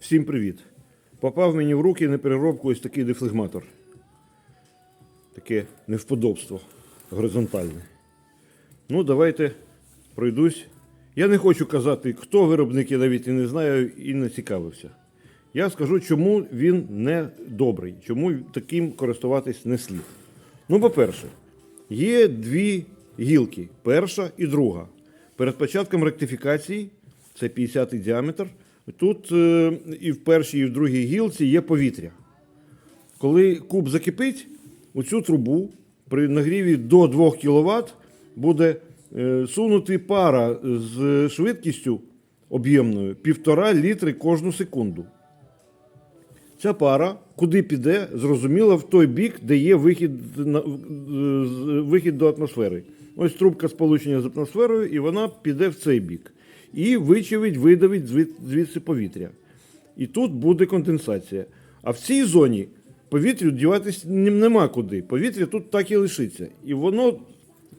Всім привіт! Попав мені в руки на переробку ось такий дефлегматор. Таке невподобство горизонтальне. Ну, давайте пройдусь. Я не хочу казати, хто виробник, я навіть і не знаю і не цікавився. Я скажу, чому він не добрий, чому таким користуватись не слід. Ну, по-перше, є дві гілки: перша і друга. Перед початком ректифікації, це 50-й діаметр, тут е, і в першій, і в другій гілці є повітря. Коли куб закипить, у цю трубу при нагріві до 2 кВт буде е, сунути пара з швидкістю об'ємною 1,5 літри кожну секунду. Ця пара, куди піде, зрозуміло, в той бік, де є вихід, вихід до атмосфери. Ось трубка сполучення з атмосферою, і вона піде в цей бік. І вичавить, видавить звідси повітря. І тут буде конденсація. А в цій зоні повітрю діватись нема куди. Повітря тут так і лишиться. І воно,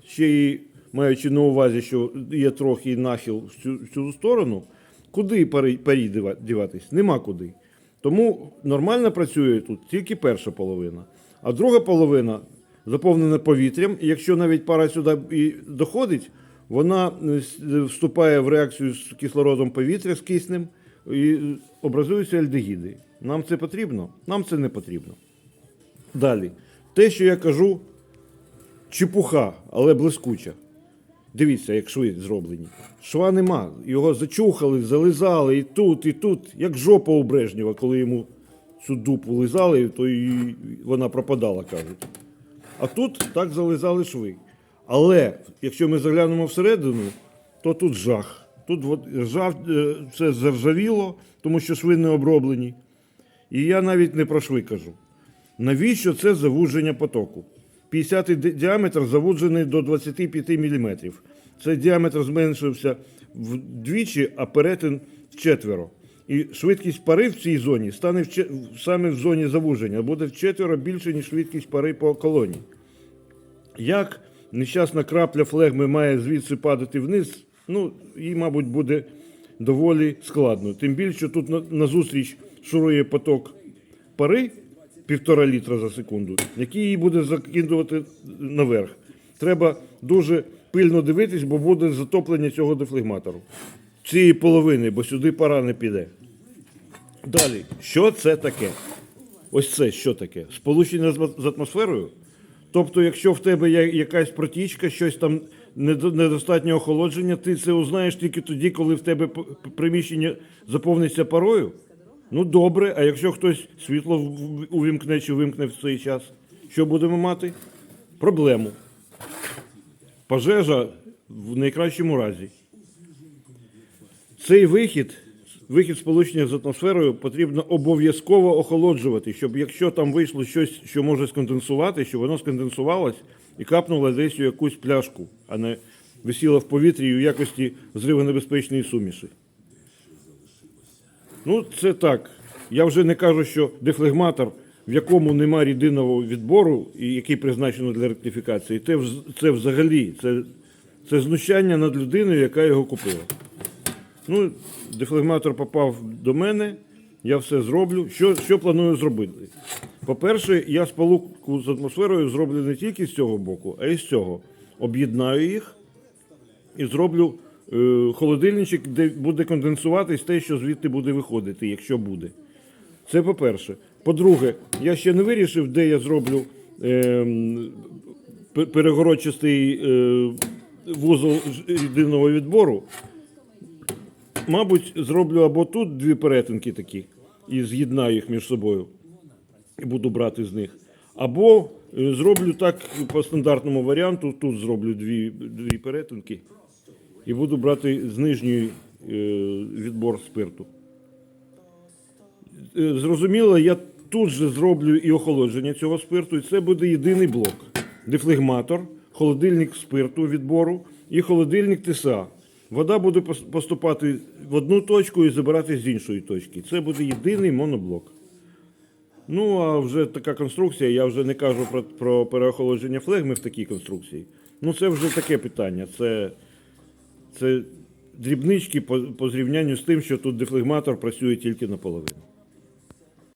ще й маючи на увазі, що є трохи нахил в цю, сторону, куди парі діватись? Нема куди. Тому нормально працює тут тільки перша половина. А друга половина заповнена повітрям. І якщо навіть пара сюди і доходить, вона е, е, вступає в реакцію з кислородом повітря з киснем і е, образуються альдегіди. Нам це потрібно? Нам це не потрібно. Далі. Те, що я кажу, чепуха, але блискуча. Дивіться, як шви зроблені. Шва нема. Його зачухали, зализали і тут, і тут, як жопа у Брежнєва, коли йому цю дупу лизали, то і вона пропадала, кажуть. А тут так зализали шви. Але якщо ми заглянемо всередину, то тут жах. Тут от ржав, е, все заржавіло, тому що шви не оброблені. І я навіть не про шви кажу. Навіщо це завудження потоку? 50 ди- діаметр завуджений до 25 мм. Цей діаметр зменшився вдвічі, а перетин вчетверо. І швидкість пари в цій зоні стане вче- саме в зоні завуження, буде вчетверо більше, ніж швидкість пари по колонії. Як нещасна крапля флегми має звідси падати вниз, ну, їй, мабуть, буде доволі складно. Тим більше, що тут назустріч шурує поток пари півтора літра за секунду, який її буде закидувати наверх. Треба дуже пильно дивитись, бо буде затоплення цього дефлегматору. Цієї половини, бо сюди пара не піде. Далі, що це таке? Ось це що таке? Сполучення з з атмосферою? Тобто, якщо в тебе є якась протічка, щось там недо- недостатнє охолодження, ти це узнаєш тільки тоді, коли в тебе приміщення заповниться парою? Ну добре, а якщо хтось світло увімкне чи вимкне в цей час, що будемо мати? Проблему. Пожежа в найкращому разі. Цей вихід, вихід сполучення з атмосферою потрібно обов'язково охолоджувати, щоб якщо там вийшло щось, що може сконденсувати, щоб воно сконденсувалось і капнуло десь у якусь пляшку, а не висіло в повітрі у якості взривонебезпечної суміші. Ну, це так. Я вже не кажу, що дефлегматор, в якому нема рідинного відбору, і який призначено для ректифікації, це, це взагалі це, це знущання над людиною, яка його купила. Ну, дефлегматор попав до мене, я все зроблю. Що, що планую зробити? По-перше, я сполуку з атмосферою зроблю не тільки з цього боку, а й з цього. Об'єднаю їх і зроблю е, холодильничок, де буде конденсуватись те, що звідти буде виходити, якщо буде. Це по-перше. По-друге, я ще не вирішив, де я зроблю пе- перегородчастий е, вузол рідинного відбору. Мабуть, зроблю або тут дві перетинки такі і з'єднаю їх між собою і буду брати з них. Або е, зроблю так по стандартному варіанту, тут зроблю дві, дві перетинки і буду брати з нижньої е, відбор спирту. Е, Зрозуміло, я тут же зроблю і охолодження цього спирту, і це буде єдиний блок. Дефлегматор, холодильник спирту відбору і холодильник ТСА. Вода буде поступати в одну точку і забирати з іншої точки. Це буде єдиний моноблок. Ну, а вже така конструкція, я вже не кажу про, про переохолодження флегми в такій конструкції. Ну, це вже таке питання. Це, це дрібнички по, по зрівнянню з тим, що тут дефлегматор працює тільки наполовину.